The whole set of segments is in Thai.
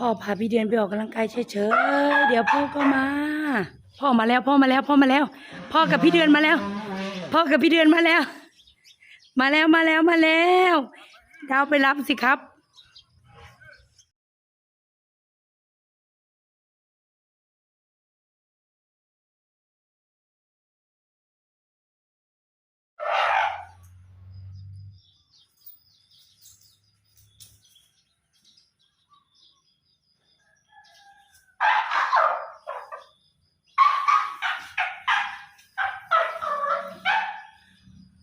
พ่อพาพี่เดือนไปออกกำลังกายเฉยๆเดี๋ยวพ่อก็มา พ่อมาแล้ว พ่อมาแล้ว พ่อมาแล้ว พ่อกับพี่เดือนมาแล้ว พ่อกับพี่เดือนมาแล้ว มาแล้วมาแล้วมาแล้ว ดาวไปรับสิครับ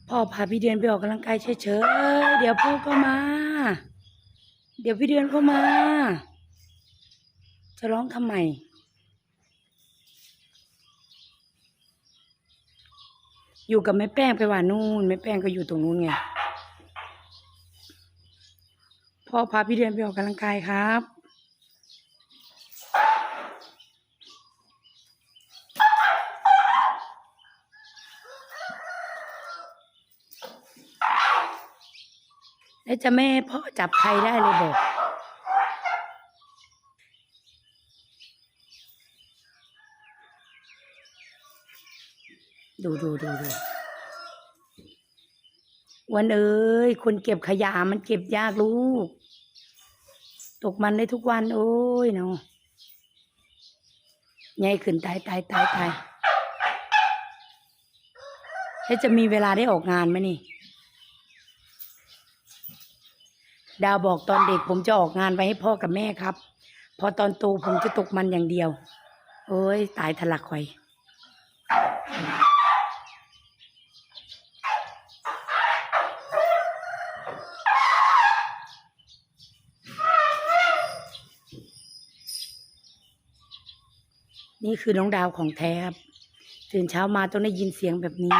พ่อพาพี่เดือนไปออกกำลังกายเฉยๆ เดี๋ยวพ่อก็มา เดี๋ยวพี่เดือนก็มา จะร้องทำไม อยู่กับแม่แป้งไปว่านู่นแม่แป้งก็อยู่ตรงนู้นไง พ่อพาพี่เดือนไปออกกำลังกายครับ แล้วจะไม่ให้พ่อจับใครได้เลยบอก ดูดูดูดูวันเอ้ยคนเก็บขยะมันเก็บยากลูก ตกมันได้ทุกวัน โอ้ยเนาะใหญ่ขึ้นตายตายตายตายแล้วจะมีเวลาได้ออกงานไหมนี่ ดาวบอกตอนเด็กผมจะออกงานไว้ให้พ่อกับแม่ครับ พอตอนโตผมจะตกมันอย่างเดียว โอ้ย ตายทะลักไข่อย นี่คือน้องดาวของแท้ครับ ตื่นเช้ามาต้องได้ยินเสียงแบบนี้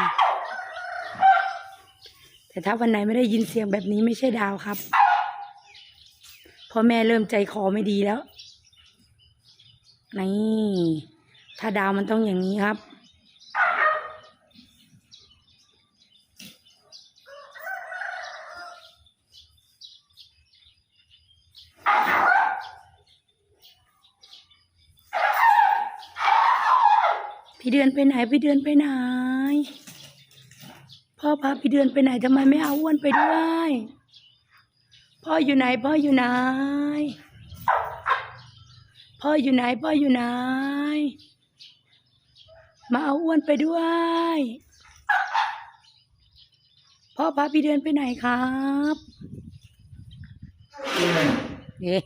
แต่ถ้าวันไหนไม่ได้ยินเสียงแบบนี้ไม่ใช่ดาวครับ พราะแม่เริ่มใจคอไม่ดีแล้ว นี่ ถ้าดาวมันต้องอย่างนี้ครับ พี่เดือนไปไหน พี่เดือนไปไหน พ่อพาพี่เดือนไปไหนทำไมไม่เอาอ้วนไปด้วย พ่ออยู่ไหน พ่ออยู่ไหน พ่ออยู่ไหน พ่ออยู่ไหน มาเอาอ้วนไปด้วย พ่อพาพี่เดือนไปไหนครับ เอ๊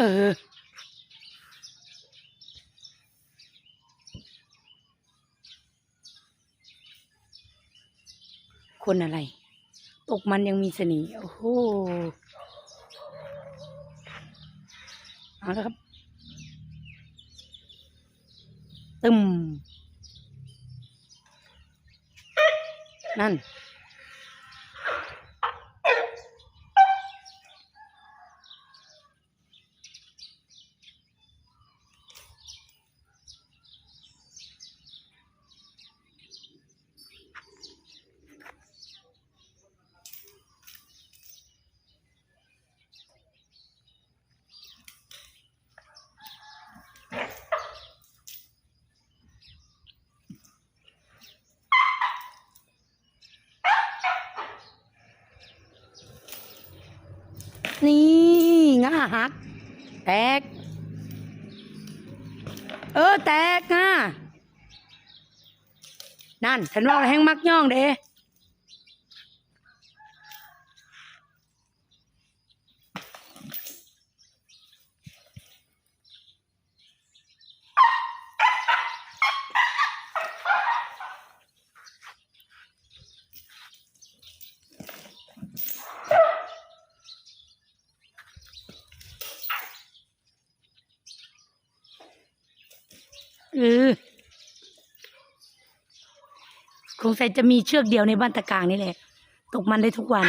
เออ คนอะไร ตกมันยังมีเสน่ห์โอ้โหเอาแล้วครับ ตึมนั่น นี่ง่าหัก แตก เออ แตกง่านั่น ฉันว่าแห้งมักย่องเด้ เออคงใส่จะมีเชือกเดียวในบ้านตะกางนี่แหละ ตกมันได้ทุกวันน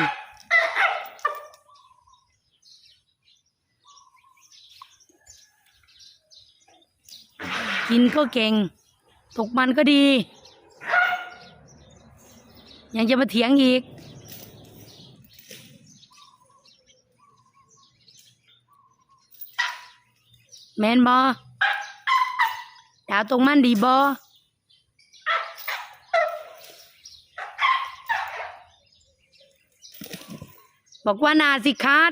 กินก็เก่ง ตกมันก็ดี ยังจะมาเถียงอีกแมนบอ ดาวตรงมันดีบอบอกว่านาสิคัด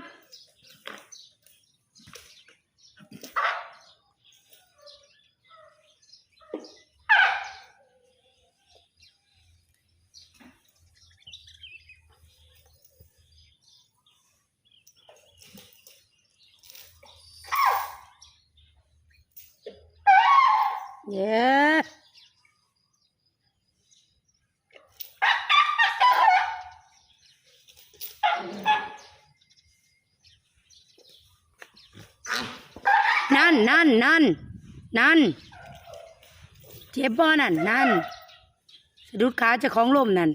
เย้นั่นนั่นนั่นนั่นเจ็บบ่นั่นนั่นสะดุดขาจะของลมนั่น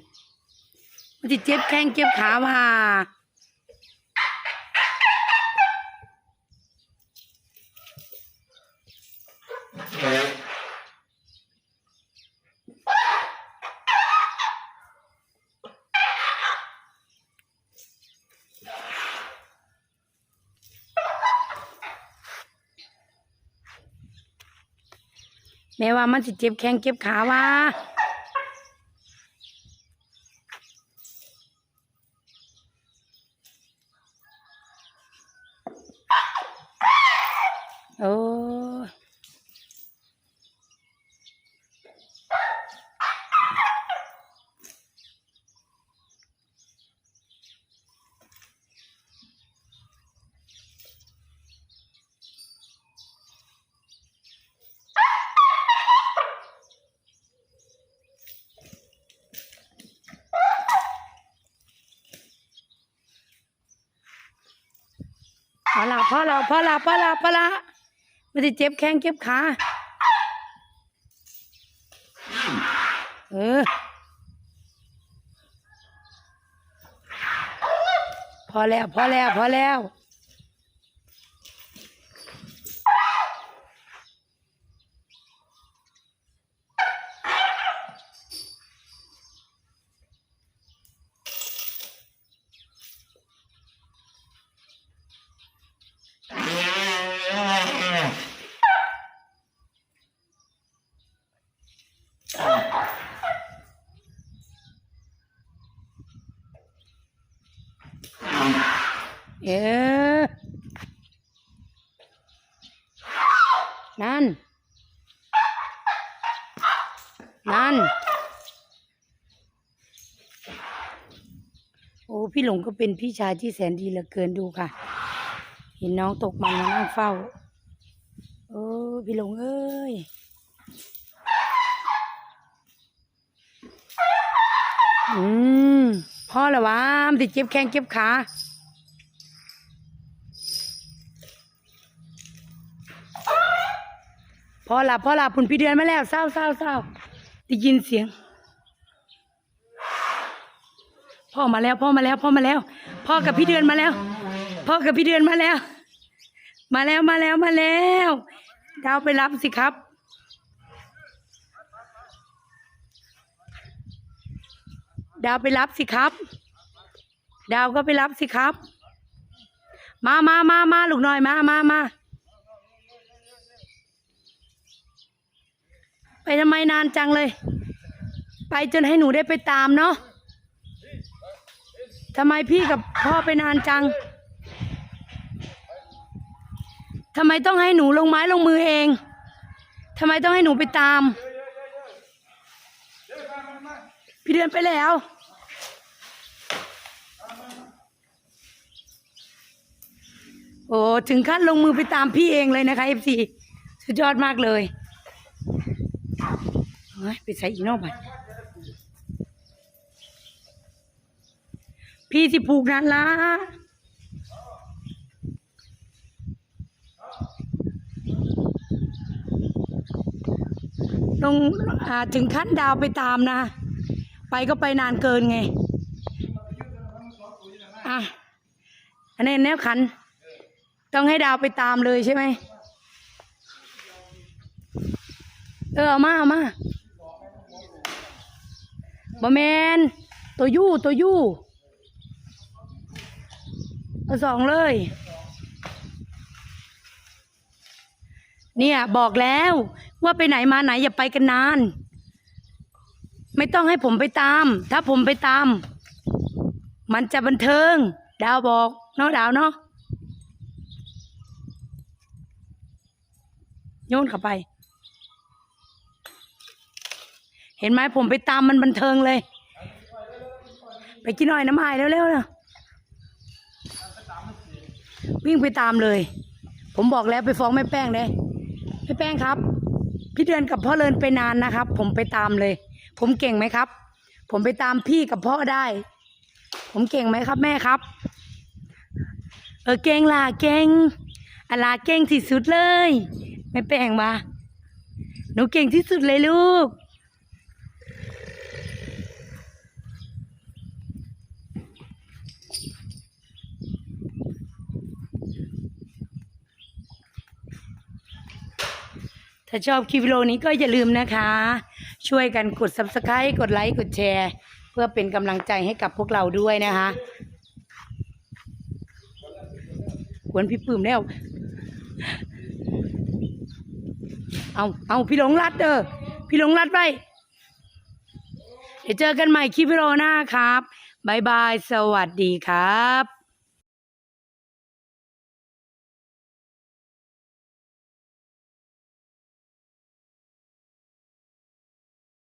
มันจะเจ็บแข้งเจ็บขาว่า แม้ว่ามันสิเจ็บแข้งเจ็บขาว่า โอ้ย พอละพอละพอละพอละพอละมันจะเจ็บแข้งเจ็บขาเออ พอแล้ว พอแล้ว พอแล้ว เออ นั่น นั่น โอ้พี่หลงก็เป็นพี่ชายที่แสนดีเหลือเกินดูค่ะ เห็นน้องตกมันมานั่งเฝ้าโอ้พี่หลงเอ้ยอืมพ่อละวะมันติดเจ็บแข้งเจ็บขา พอหลับพอหลับคุณพี่เดือนมาแล้วเศร้าเศร้าเศร้าได้ยินเสียง พ่อมาแล้ว พ่อมาแล้ว พ่อมาแล้ว พ่อกับพี่เดือนมาแล้ว พ่อกับพี่เดือนมาแล้ว มาแล้วมาแล้วมาแล้วดาวไปรับสิครับดาวไปรับสิครับ ดาวก็ไปรับสิครับ มามามามาลูกหน่อยมามามา ไปทำไมนานจังเลย ไปจนให้หนูได้ไปตามเนาะทำไมพี่กับพ่อไปนานจังทำไมต้องให้หนูลงไม้ลงมือเองทำไมต้องให้หนูไปตาม พี่เดือนไปแล้ว โอ้ถึงขั้นลงมือไปตามพี่เองเลยนะคะเอฟซีสุดยอดมากเลย ไปใส่อีกนอกไปพี่สิผูกนั่นละลงอ่าถึงขั้นดาวไปตามนะ ไปก็ไปนานเกินไง อะ อันนี้แนวขัน ต้องให้ดาวไปตามเลยใช่ไหม เออ เอามา เอามา บอแมนตัวยู่ตัวยู่เอาสองเลย เนี่ยบอกแล้วว่าไปไหนมาไหนอย่าไปกันนาน ไม่ต้องให้ผมไปตาม ถ้าผมไปตาม มันจะบันเทิง ดาวบอกเนาะดาวเนาะโยนเข้าไป ห็นไหมผมไปตามมันบันเทิงเลย ไปกินหน่อยน้ำหายเร็วๆเนะวิ่งไปตามเลย ผมบอกแล้วไปฟ้องแม่แป้งเลยแม่แป้งครับ พี่เดือนกับพ่อเลินไปนานนะครับ ผมไปตามเลย ผมเก่งไหมครับ ผมไปตามพี่กับพ่อได้ ผมเก่งไหมครับ แม่ครับ เออเก่งล่ะเก่งอะลาเก่งที่สุดเลยแม่แป้งมาหนูเก่งที่สุดเลยลูก ถ้าชอบคลิปวิดีโอนี้ก็อย่าลืมนะคะ ช่วยกันกด subscribe กดไลค์กดแชร์ เพื่อเป็นกำลังใจให้กับพวกเราด้วยนะคะกวนพี่ปื้มแล้ว เอาเอาพี่หลงรัดเด้อพี่หลงรัดไปเดี๋ยวเจอกันใหม่คลิปวิดีโอหน้าครับบายบาย สวัสดีครับ